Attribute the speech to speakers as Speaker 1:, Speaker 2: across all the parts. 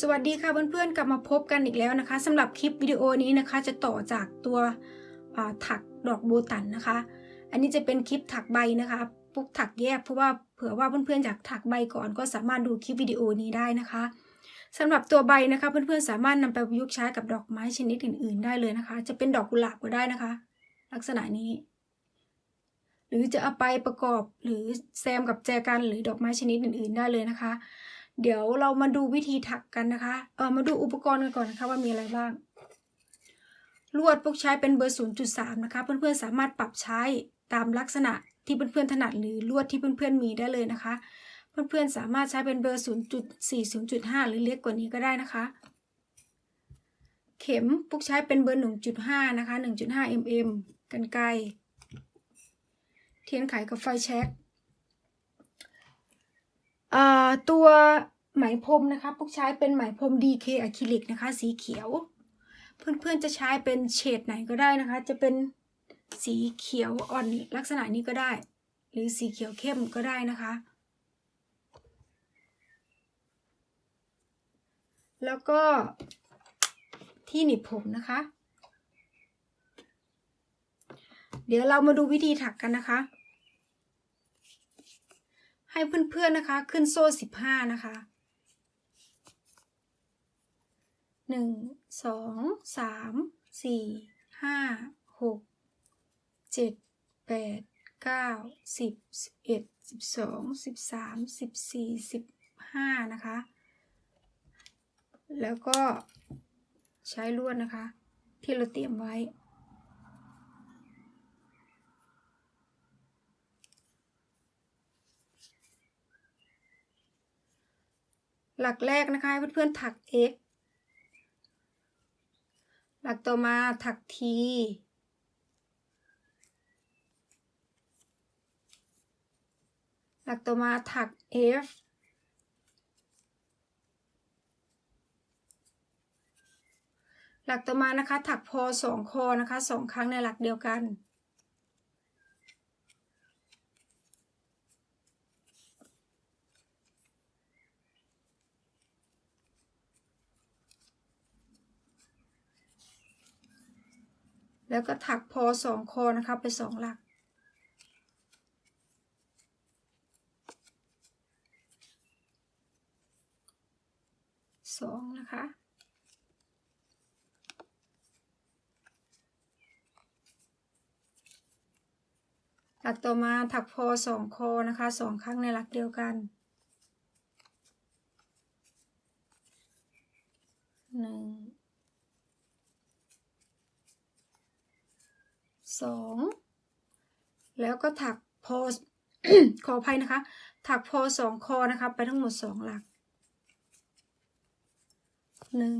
Speaker 1: สวัสดีค่ะเพื่อนๆกลับมาพบกันอีกแล้วนะคะสำหรับคลิปวิดีโอนี้นะคะ จะต่อจากตัวถักดอกโบตันนะคะ อันนี้จะเป็นคลิปถักใบนะคะปุ๊กถักแยกเพราะว่าเผื่อว่าเพื่อนๆอยากถักใบก่อนก็สามารถดูคลิปวิดีโอนี้ได้นะคะสำหรับตัวใบนะคะเพื่อนๆสามารถนำไปประยุกต์ใช้กับดอกไม้ชนิดอื่น ๆ ได้เลยนะคะ จะเป็นดอกกุหลาบก็ได้นะคะ ลักษณะนี้ หรือจะเอาไปประกอบหรือแซมกับแจกันหรือดอกไม้ชนิดอื่น ๆ ได้เลยนะคะ เดี๋ยวเรามาดูวิธีถักกันนะคะเออมาดูอุปกรณ์กันก่อนนะคะว่ามีอะไรบ้าง ลวดพวกใช้เป็นเบอร์ 0.3 นะคะ เพื่อนๆสามารถปรับใช้ตามลักษณะที่เพื่อนๆถนัดหรือลวดที่เพื่อนๆมีได้เลยนะคะ เพื่อนๆสามารถใช้เป็นเบอร์ 0.4 0.5 หรือเล็กกว่านี้ก็ได้นะคะ เข็มพวกใช้เป็นเบอร์ 1.5 นะคะ 1.5 mm กันไกรเทียนไขกับไฟแช็ก ตัวไหมพรมนะคะพวกใช้เป็นไหมพรม DK อะคริลิกนะคะ สีเขียว เพื่อนๆจะใช้เป็นเฉดไหนก็ได้นะคะ จะเป็นสีเขียวอ่อนลักษณะนี้ก็ได้ หรือสีเขียวเข้มก็ได้นะคะ แล้วก็ที่หนีบผมนะคะ เดี๋ยวเรามาดูวิธีถักกันนะคะ ให้เพื่อนๆนะคะ ขึ้นโซ่สิบห้านะคะหนึ่งสองสามสี่ห้าหกเจ็ดแปดเก้าสิบสิบเอ็ดสิบสองสิบสามสิบสี่สิบห้านะคะ แล้วก็ใช้ลวดนะคะ ที่เราเตรียมไว้ หลักแรกนะคะให้เพื่อนๆถัก x หลักต่อมาถัก t หลักต่อมาถัก f หลักต่อมานะคะถักพอสองคอนะคะสองครั้งในหลักเดียวกัน แล้วก็ถักพอสองคอนะคะไปสองหลัก สองนะคะหลักต่อมาถักพอสองคอนะคะสองครั้งในหลักเดียวกัน หนึ่ง สอง แล้วก็ถักพอขออภัยนะคะ ถักพอสองคอนะคะ ไปทั้งหมดสองหลักหนึ่ง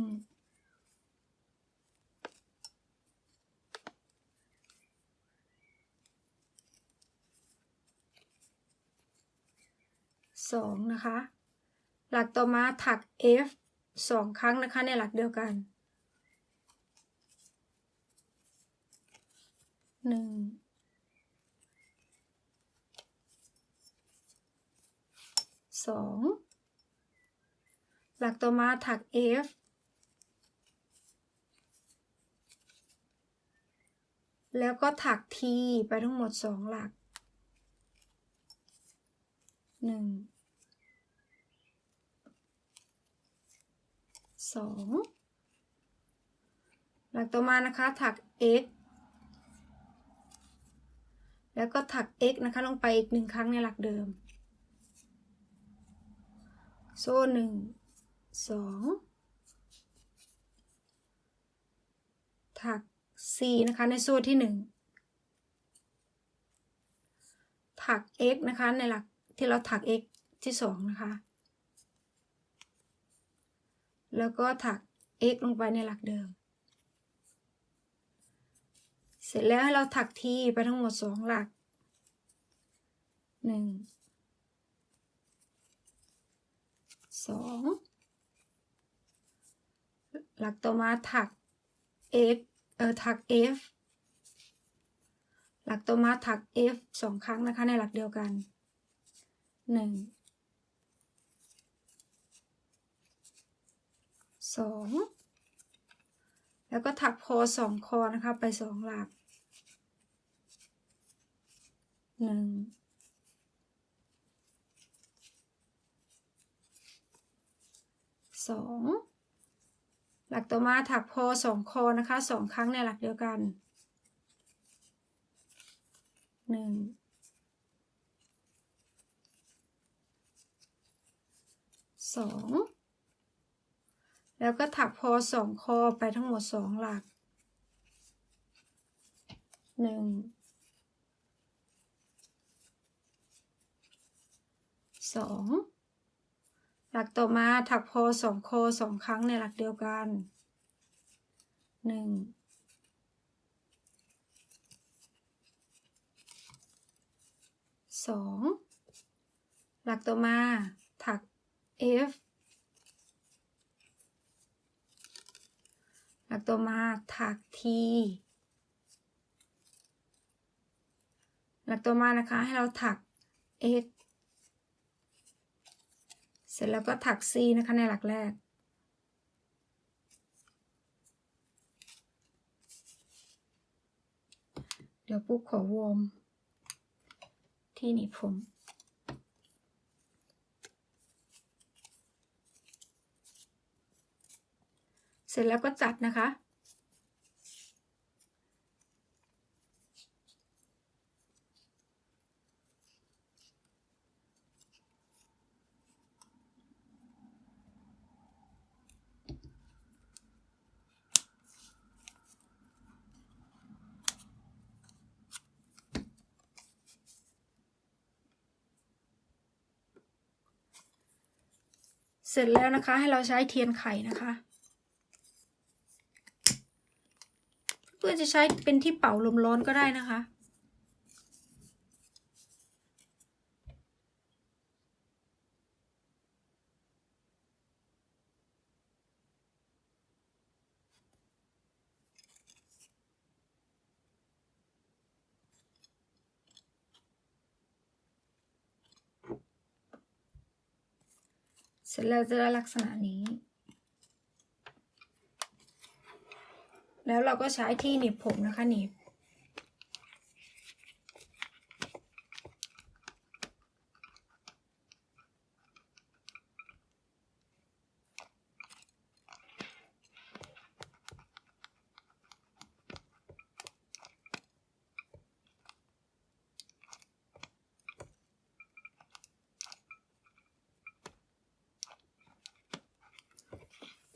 Speaker 1: สองนะคะ หลักต่อมาถัก F สองครั้งนะคะในหลักเดียวกันหนึ่ง สองหลักต่อมาถัก F แล้วก็ถัก T ไปทั้งหมดสองหลักหนึ่งสองหลักต่อมานะคะถัก x แล้วก็ถัก x นะคะลงไปอีกหนึ่งครั้งในหลักเดิม โซ่หนึ่งสองถัก c นะคะในโซ่ที่หนึ่งถัก x นะคะในหลักที่เราถัก x ที่สองนะคะ แล้วก็ถัก x ลงไปในหลักเดิม เสร็จแล้วให้เราถัก t ไปทั้งหมดสองหลักหนึ่ง สองหลักต่อมาถัก x เออถัก f หลักต่อมาถัก f สองครั้งนะคะในหลักเดียวกันหนึ่งสองแล้วก็ถักพอสองคอนะคะไปสองหลักหนึ่ง สองหลักต่อมาถักพอสองคอนะคะสองครั้งในหลักเดียวกันหนึ่งสองแล้วก็ถักพอสองคอไปทั้งหมดสองหลักหนึ่งสอง หลักต่อมาถักพอสองคอสองครั้งในหลักเดียวกันหนึ่งสองหลักต่อมาถัก F หลักต่อมาถัก T หลักต่อมานะคะให้เราถัก X เสร็จแล้วก็ถักซีนะคะในหลักแรก เดี๋ยวปุ๊กขอวอร์มที่หนีบผมเสร็จแล้วก็จัดนะคะ เสร็จแล้วนะคะให้เราใช้เทียนไข่นะคะ เพื่อจะใช้เป็นที่เป่าลมร้อนก็ได้นะคะ เสร็จแล้วจะได้ลักษณะนี้ แล้วเราก็ใช้ที่หนีบผมนะคะหนีบ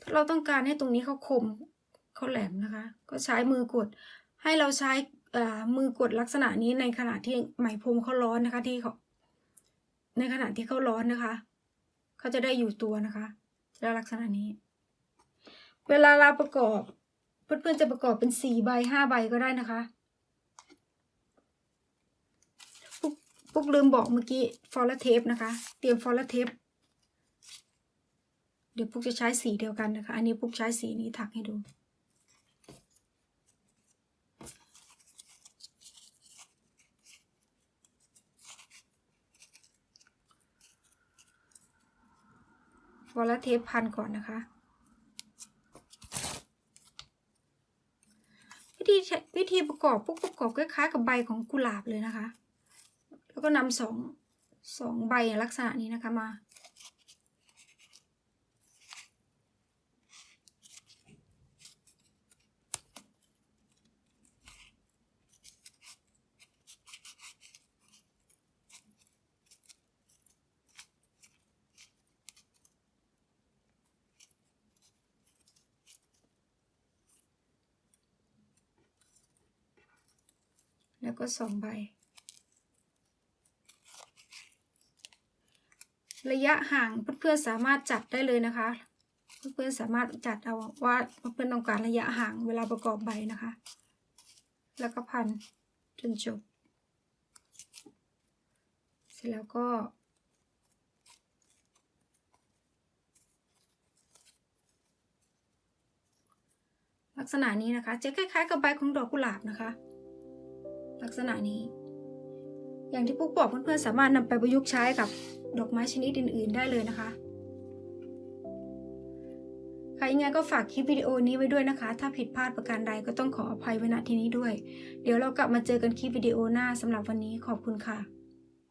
Speaker 1: ถ้าเราต้องการให้ตรงนี้เขาคมเขาแหลมนะคะ ก็ใช้มือกด ให้เราใช้มือกดลักษณะนี้ในขณะที่ไหมพรมเขาร้อนนะคะ ที่เขาในขณะที่เขาร้อนนะคะเขาจะได้อยู่ตัวนะคะจะได้ลักษณะนี้ เวลาเราประกอบเพื่อนๆจะประกอบเป็นสี่ใบห้าใบก็ได้นะคะปุ๊กปุ๊กลืมบอกเมื่อกี้ฟอลเทปนะคะ เตรียมฟอลเทป เดี๋ยวปุ๊กจะใช้สีเดียวกันนะคะ อันนี้ปุ๊กใช้สีนี้ถักให้ดู ฟอลเทปพันก่อนนะคะวิธีวิธีประกอบปุ๊กประกอบคล้ายๆกับใบของกุหลาบเลยนะคะ แล้วก็นำสองสองใบลักษณะนี้นะคะมา แล้วก็สองใบ ระยะห่างเพื่อนๆสามารถจัดได้เลยนะคะ เพื่อนๆสามารถจัดเอาว่าเพื่อนๆต้องการระยะห่างเวลาประกอบใบนะคะ แล้วก็พันจนจบ เสร็จแล้วก็ลักษณะนี้นะคะ จะคล้ายๆกับใบของดอกกุหลาบนะคะ ลักษณะนี้ อย่างที่ปุ๊กบอกเพื่อนๆสามารถนำไปประยุกต์ใช้กับดอกไม้ชนิดอื่น ๆ ได้เลยนะคะค่ะยังไงก็ฝากคลิปวิดีโอนี้ไว้ด้วยนะคะ ถ้าผิดพลาดประการใดก็ต้องขออภัยไว้ณที่นี้ด้วย เดี๋ยวเรากลับมาเจอกันคลิปวิดีโอหน้าสำหรับวันนี้ขอบคุณค่ะ